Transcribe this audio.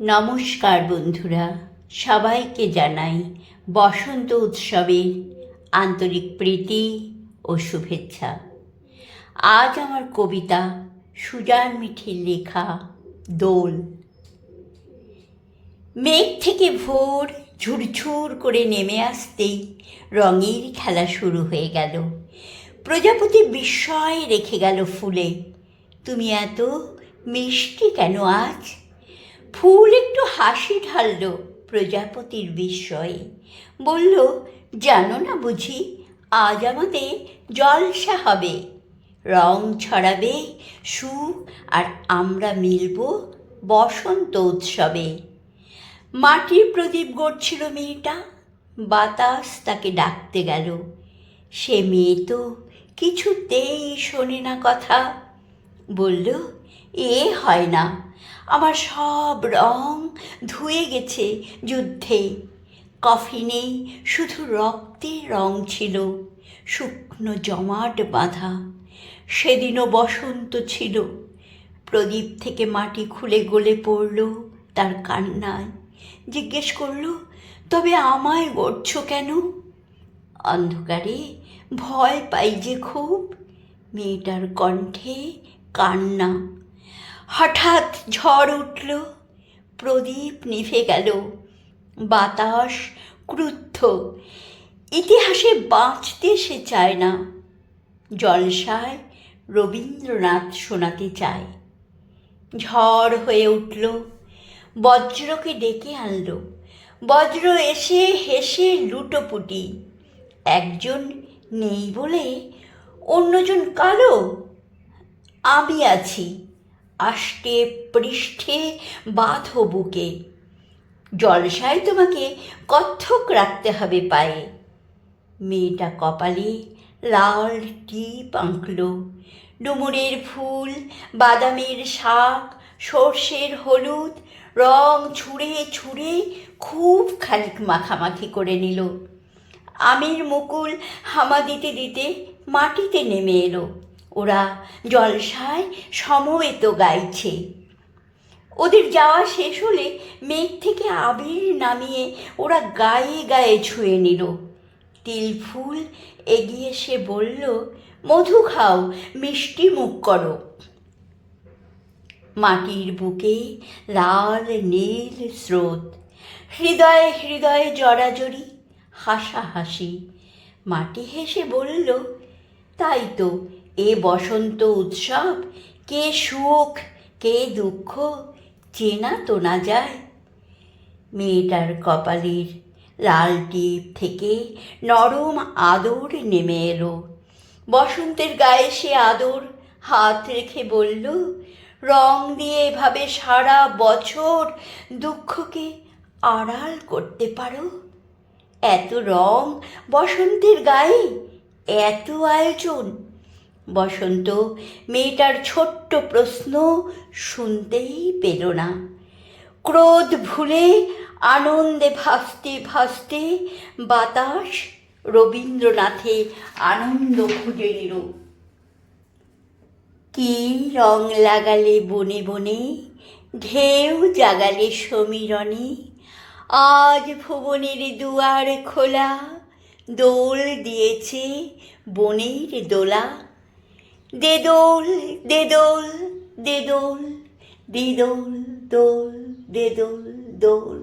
নমস্কার বন্ধুরা, সবাইকে জানাই বসন্ত উৎসবের আন্তরিক প্রীতি ও শুভেচ্ছা। আজ আমার কবিতা সুজান মিঠির লেখা দোল। মেঘ থেকে ভোর ঝুরঝুর করে নেমে আসতেই রঙের খেলা শুরু হয়ে গেল। প্রজাপতি বিস্ময় রেখে গেল ফুলে। তুমি এত মিষ্টি কেন আজ? ফুল একটু হাসি ঢালল প্রজাপতির বিস্ময়ে। বলল, জানো না বুঝি, আজ আমাদের জলসা হবে। রং ছড়াবে সুখ আর আমরা মিলব বসন্ত উৎসবে। মাটির প্রদীপ গড়ছিল মেয়েটা। বাতাস তাকে ডাকতে গেল। সে মেয়ে তো কিছুতেই শোনে না কথা। বলল, এ হয় না। আমার সব রং ধুয়ে গেছে যুদ্ধে। কফিনে শুধু রক্তের রং ছিল, শুকনো জমাট বাঁধা। সেদিনও বসন্ত ছিল। প্রদীপ থেকে মাটি খুলে গলে পড়ল তার কান্নায়। জিজ্ঞেস করল, তবে আমায় গড়ছ কেন? অন্ধকারে ভয় পাই যে খুব। মেয়েটার কণ্ঠে কান্না। হঠাৎ ঝড় উঠল, প্রদীপ নিভে গেল, বাতাস ক্রুদ্ধ। ইতিহাসে বাঁচতে সে চায় না, জলসায় রবীন্দ্রনাথ শোনাতে চায়। ঝড় হয়ে উঠল, বজ্রকে ডেকে আনলো। বজ্র এসে হেসে লুটোপুটি, একজন নেই বলে অন্যজন কালো? আমি আছি। আষ্টে পৃষ্ঠে বাঁধো বুকে। জলসায় তোমাকে কত্থক রাখতে হবে পায়ে। মেয়েটা কপালে লাল টিপ আঁকল। ডুমুরের ফুল, বাদামের শাক, সর্ষের হলুদ, রং ছুঁড়ে ছুঁড়ে খুব খানিক মাখামাখি করে নিল। আমির মুকুল হামা দিতে দিতে মাটিতে নেমে এলো। ওরা জলসায় সমবেত গাইছে। ওদের যাওয়া শেষ হলে মেঘ থেকে আবির নামিয়ে ওরা গায়ে গায়ে ছুঁয়ে নিল। তিল ফুল এগিয়ে সে বলল, মধু খাও, মিষ্টি মুখ করো। মাটির বুকে লাল নীল স্রোত। হৃদয়ে হৃদয়ে জড়াজড়ি হাসাহাসি। মাটি হেসে বলল, তাই তো এ বসন্ত উৎসব কে সুখ, কে দুঃখ, চেনা তো না যায়। মেয়েটার কপালের লাল টিপ থেকে নরম আদর নেমে এলো। বসন্তের গায়ে সে আদর হাত রেখে বলল, রং দিয়ে এভাবে সারা বছর দুঃখকে আড়াল করতে পারো? এত রং বসন্তের গায়ে, এত আয়োজন বসন্ত, মেয়েটার ছোট্ট প্রশ্ন শুনতেই পেল না। ক্রোধ ভুলে, আনন্দে ভাসতে ভাসতে বাতাস রবীন্দ্রনাথে আনন্দ খুঁজে নিল। কি রং লাগালে বনে বনে, ঢেউ জাগালে সমীরণে, আজ ভুবনের দুয়ার খোলা, দোল দিয়েছে বনের দোলা। দে দোল দে দোল দে দোল দে দোল দোল দে দোল দোল